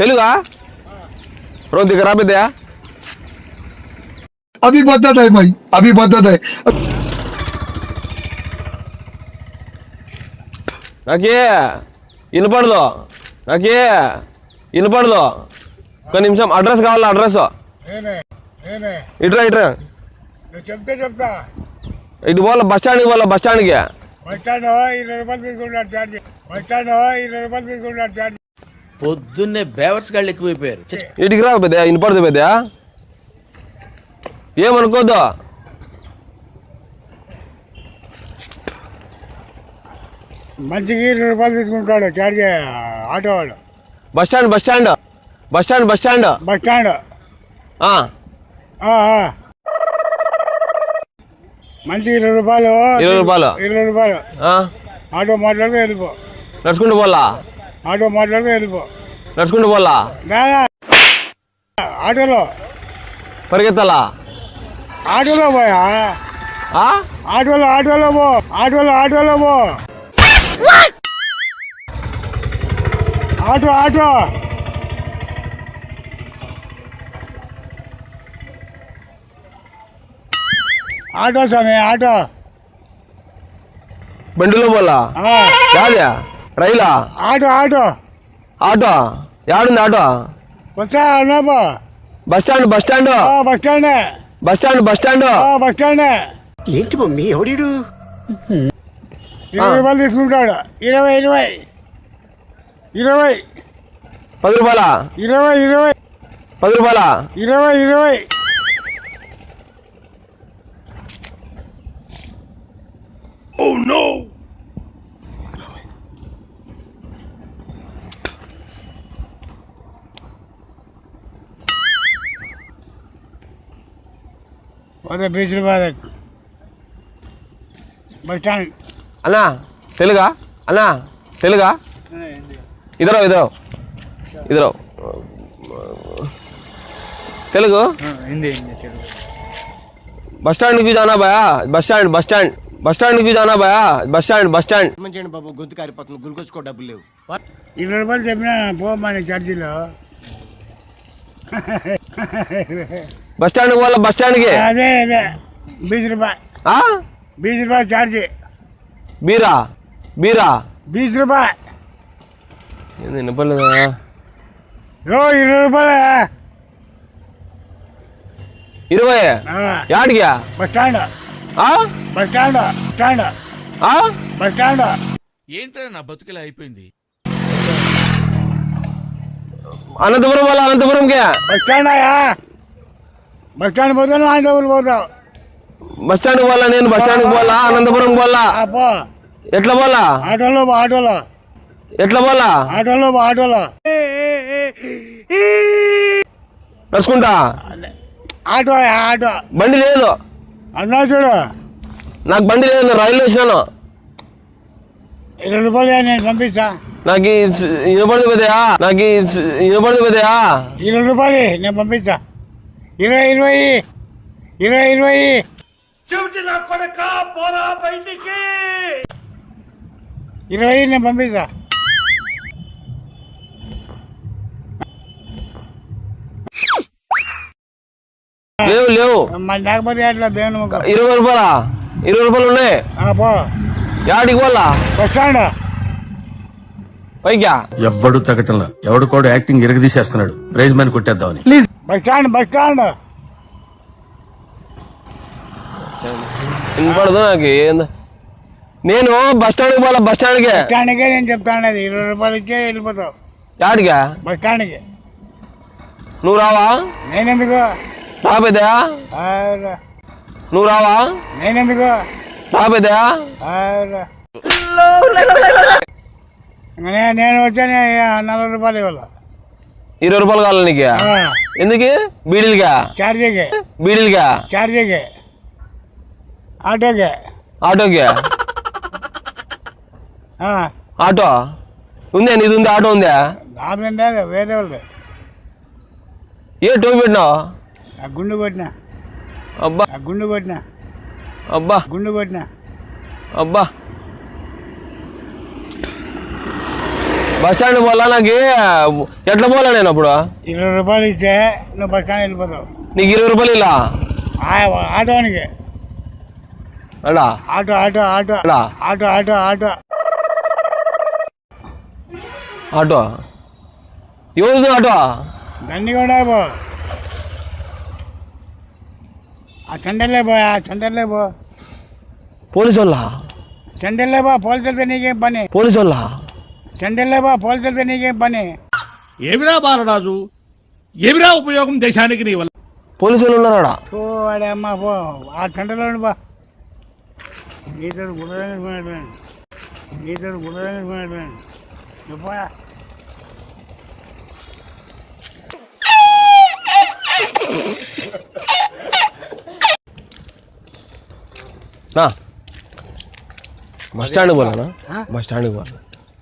తెలుగా రోజు దగ్గర రాబోద్దా अभी बदत है भाई अभी बदत है నాకే వినపడదు నాకే వినపడదు ఒక నిమిషం అడ్రస్ కావాలా అడ్రస్ నేనే నేనే ఇట్రా ఇట్రా నువ్వు చెప్తే చెప్తా ఇటు పోవాలా బస్ స్టాండ్కి పోవాలా బస్ స్టాండ్కి బస్ స్టాండ్ ఇరవై రూపాయలు తీసుకుంటాడు ఛార్జ్ బస్ స్టాండ్ ఇరవై రూపాయలు తీసుకుంటాడు ఛార్జ్ పొద్దున్నే బేవర్స్ గాళ్ళు ఎక్కువైపోయారు. ఇటుకి రా పెద్ద వినపడదు పెద్ద ఏమనుకోద్దు? మంచికి ఇరవై రూపాయలు తీసుకుంటాడు ఛార్జ్ ఆటో వాడు. Bus stand bus stand bus stand bus stand. Bus stand. ఆ, ఆ, ఆ. మంచికి ఇరవై రూపాయలు ఇరవై రూపాయలు. ఇరవై రూపాయలు. ఆ, ఆటో మాట్లాడుకో వెళ్ళిపో. నడుచుకుంటూ పోలా? ఆటో మాట్లాడుకో వెళ్ళిపో. నడుచుకుంటూ పోలా? రాగా ఆటోలో. పరిగెత్తాలా? ఆటోలో పోయా? ఆ? ఆటోలో ఆటోలో పో ఆటోలో ఆటోలో పో. Auto auto. ఆటో స్వామి ఆటో. బండిలో పోలా? ఆ, యాదే Raila? Auto auto. Auto? యాడుంది auto bus stand bus stand ఆ, బస్ స్టాండే బస్ స్టాండ్ బస్ స్టాండ్ ఆ, బస్ స్టాండే ఏంటి మమ్మీ? ఎవడీడు ఇరవై రూపాయలు తీసుకుంటాడు. ఇరవై ఇరవై. ఇరవై. పది రూపాయల? ఇరవై ఇరవై. పది రూపాయల? ఇరవై ఇరవై. అదే బీచ్లు బస్ స్టాండ్. అన్నా తెలుగా? అన్నా తెలుగా? ఇదరో ఇదరో. ఇదరో. తెలుగు? హిందీ తెలుగు. బస్ స్టాండ్కి జానా బాయా bus stand bus stand. Bus స్టాండ్కి జానా బాయా బస్ స్టాండ్ బస్ స్టాండ్. చేయండి బాబు? గొంతు కారిపోతుంది. గురికొచ్చుకో డబ్బులు లేవు. ఇరవై రూపాయలు చెప్పినా పోమ్మని ఛార్జీలో బస్ స్టాండ్ వల్ల బస్ స్టాండ్కి? అదే అదే. బీస్ రూపాయ ఆ? బీస్ రూపాయ ఛార్జీ. బీరా? బీరా? బీస్ రూపాయ ఏంది వినపడలేదా? ఇరవై రూపాయ ఇరవై? ఆ, యాడికి? Bus stand. ఆ? Bus stand stand. ఆ? Bus stand. ఏంట్రా నా బతుకిలా అయిపోయింది? అనంతపురం వాళ్ళ అనంతపురంకి? బస్ స్టాండ్ అయ్యా. బస్ స్టాండ్ పోతాను ఆయన డబ్బులు పోతావు బస్ స్టాండ్ పోవాలా నేను? బస్ స్టాండ్ పోవాలా? అనంతపురం పోవాలా? ఆ, పో ఎట్లా పోవాలా? ఆటోలో ఆటోలో. ఎట్లా పోవాలా? ఆటోలో ఆటోలో. నడుచుకుంటా? Auto auto? బండి లేదు. అన్నా చూడు. నాకు బండి లేదు రైల్లో వచ్చినాను. ఇరవై రూపాయలు నేను పంపిస్తా. నాకు ఈ వినపడదు పెద్దయా నాకు ఈ వినపడదు పెద్దయా ఇరవై రూపాయలు నేను పంపిస్తా. ఇరవై ఇరవై ఇరవై ఇరవై. ఇరవై నేను పంపిస్తా. లేవు లేవు. మన లేకపోతే అట్లా దేవుని ముఖం. ఇరవై రూపాయలా? ఇరవై రూపాయలు ఉన్నాయి. ఆ, పో. యాడికి పోవాలా? Bus stand. పైకా ఎవ్వడు తగ్గటంలా ఎవడు కూడా యాక్టింగ్ ఇరగదీసేస్తున్నాడు. Prize man కొట్టేద్దామని. Bus stand bus stand. వినపడదు నాకు ఏంది. నేను బస్ స్టాండ్కి పోవాలా బస్ స్టాండ్కి? బస్ స్టాండ్కే నేను చెప్తాను అది ఇరవై రూపాయలు ఇచ్చే వెళ్ళిపోతావు. యాడికా? బస్ స్టాండ్కి. నువ్వు రావా? నేనెందుకు? రా పెద్దయా ఆ, రా. నువ్వు రావా? నేనెందుకు? రా పెద్దయా ఆ, రా. నే- నేను వచ్చాను నలభై రూపాయలు ఇవ్వాలి? ఇరవై రూపాయలు కావాలి నీకు. ఎందుకు? బీడీలుగా? ఛార్జీకి బీడీలుగా? ఛార్జీకి ఆటోకి. ఆటోకి? ఆ, ఆటో? ఉందా? నీది ఉంది? ఆటో ఉందా? నాది లేదు వేరే వాళ్ళు ఏ టోపీ పెట్టినావు? గుండు కొట్టిన. అబ్బా. గుండు కొట్టిన. అబ్బా. గుండు కొట్టిన. అబ్బా. బస్ స్టాండ్ పోలా నాకు ఎట్లా పోలా నేను అప్పుడు ఇరవై రూపాయలు ఇస్తే నువ్వు బస్ స్టాండ్ వెళ్ళిపోతావు నీకు ఇరవై రూపాయలు ఇలా ఆ- ఆటోనికి అడా ఆటో ఆటో ఆటో అడా ఆటో ఆటో ఆటో ఆటో ఎవరిది ఆటో దండిగా పో ఆ చండల్లే పో ఆ చండల్లే పో పోలీసు వాళ్ళ చండల్లే పో పోలీసులతో నీకేం పని పోలీసు వాళ్ళ పో పోలీసులతో నీకేం పని? ఏమిరా బాలరాజు? ఏమిరా ఉపయోగం దేశానికి నీ వల్ల? పోలీసు వాళ్ళు ఉన్నారా పో పో. ఆ చండలో పో నీతో చెప్పా బస్ పోలానా? బస్ స్టాండ్కి పోలా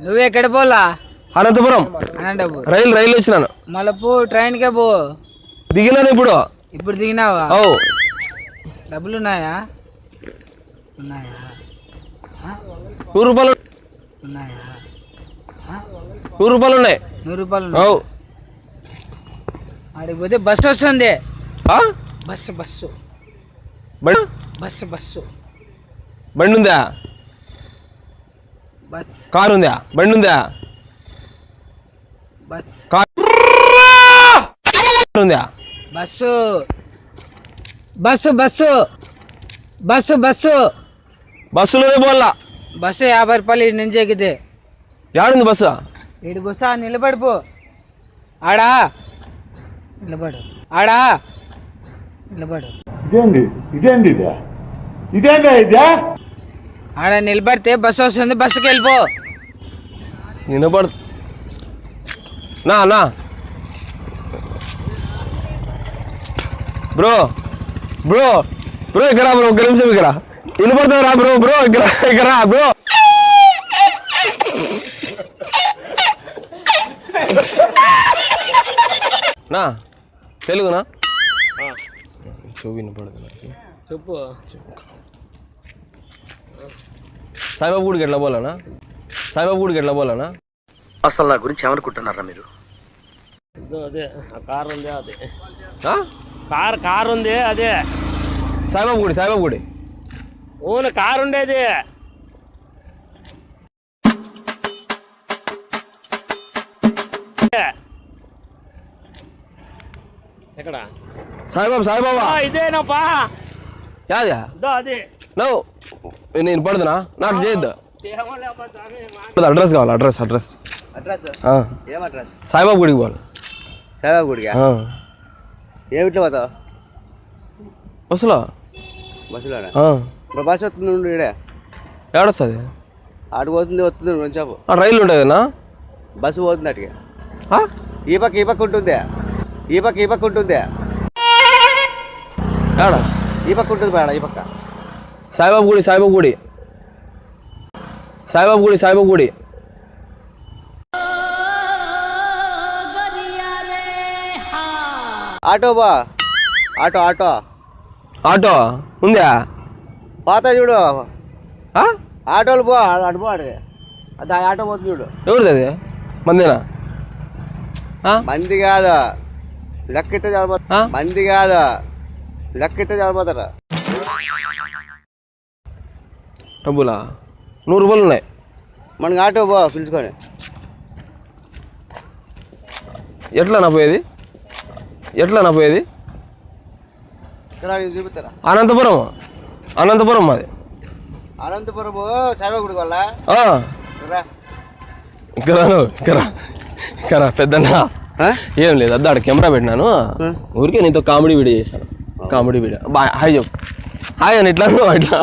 నువ్వు ఎక్కడ పోలా? అనంతపురం. అనంతపూర్. రైలు రైలు వచ్చినాను. మళ్ళీ పో ట్రైన్కే పో. దిగినాను ఇప్పుడు. ఇప్పుడు దిగినావా? ఓ డబ్బులు ఉన్నాయా? ఉన్నాయా నూరు రూపాయలు. ఉన్నాయా? నూరు రూపాయలు ఉన్నాయి. నూరు రూపాయలు ఓ ఉన్నాయి. ఆడికి పోతే బస్సు వస్తుంది? Bus bus. బండి బస్సు బస్సు. బండి ఉందా బస్. కారు ఉందా బండి ఉందా బస్. కారు ఉందా bus. Bus bus. Bus bus. బస్సులోనే పోల్లా బస్సు యాభై రూపాయలు ఇటు నుంచి ఎక్కితే. యాడుంది బస్సు? ఇడికి వస్తా నిలబడిపో ఆడా? నిలబడు. ఆడా? నిలబడు. ఇదేంది? ఇదేంది ఇదే? ఇదేందా ఇదే? ఆడ నిలబడితే బస్సు వస్తుంది బస్సుకి వెళ్ళిపో. నిలబడు నా నా. బ్రో బ్రో బ్రో ఇక్కడ బ్రో ఒక నిమిషం ఇక్కడ. రా బ్రో బ్రో ఇక్కడ ఇక్కడ రా, బ్రో. నా తెలుగునా? చెవు వినపడదు నాకు. చెప్పు. సాయిబాబు గుడికి ఎట్లా పోలానా సాయిబాబు గుడికి ఎట్లా పోలానా అసలు నా గురించి ఏమనుకుంటున్నారా మీరు? అదే ఆ కార్ ఉంది అదే? కార్ కార్ ఉంది అదే. సాయిబాబు గుడి సాయిబాబు గుడి. ఊను కార్ ఉండేది. ఎక్కడ? సాయిబాబు సాయిబాబా. ఇదేనప్పా. యాదా? ఇదో అది. నో నేను పడుతున్నా. నాకు చేయొద్దు అడ్రస్ కావాలి అడ్రస్ అడ్రస్. అడ్రస్? ఆ. ఏం అడ్రస్? సాయిబాబు గుడికి పోవాలి. సాయిబాబు గుడిగా ఆ. ఏమిట్లో పోతావు? బస్సులో. ఇప్పుడు బస్సు వస్తుంది ఉండు ఈడే. ఏడొస్తుంది? ఆడు పోతుంది వస్తుంది కొంచెం ఆ, రైలు ఉంటుంది కదా? బస్సు పోతుంది అటుకి. ఆ? ఈ పక్క ఈ పక్క ఉంటుంది. ఈ పక్క ఈ పక్క ఉంటుంది. ఈ పక్క ఉంటుంది మేడం ఈ పక్క సాయిబాబు గుడి సాయిబాబు గుడి సాయిబాబు గుడి సాయిబాబు గుడి ఆటో బా ఆటో ఆటో ఆటో ఉందా పాత చూడు? ఆటోలు పో అటు పో అది ఆటో పోతుంది చూడు ఎవరిది అది మందేనా? మంది కాదు ఆ? మంది కాదు లెక్కితే చనిపోతారా డబ్బులా? నూరు రూపాయలు ఉన్నాయి. మనకి ఆటో పో పిలుచుకొని. ఎట్లా నా పోయేది? ఎట్లా నా పోయేది? చూపిస్తారా? అనంతపురం. అనంతపురం మాది. అనంతపురం సాయిబాబా గుడికి వాళ్ళ? ఆ, రా. ఇక్కడ రాను, ఇక్కడ రా. ఇక్కడ రా, పెద్దన్నా. ఏం లేదు అద్దా ఆడ కెమెరా పెట్టినాను. ఊరికే నీతో కామెడీ వీడియో చేశాను. Comedy video. బాయ్ హాయ్ చెప్పు. హాయ్ అని ఇట్లా ఇట్లా?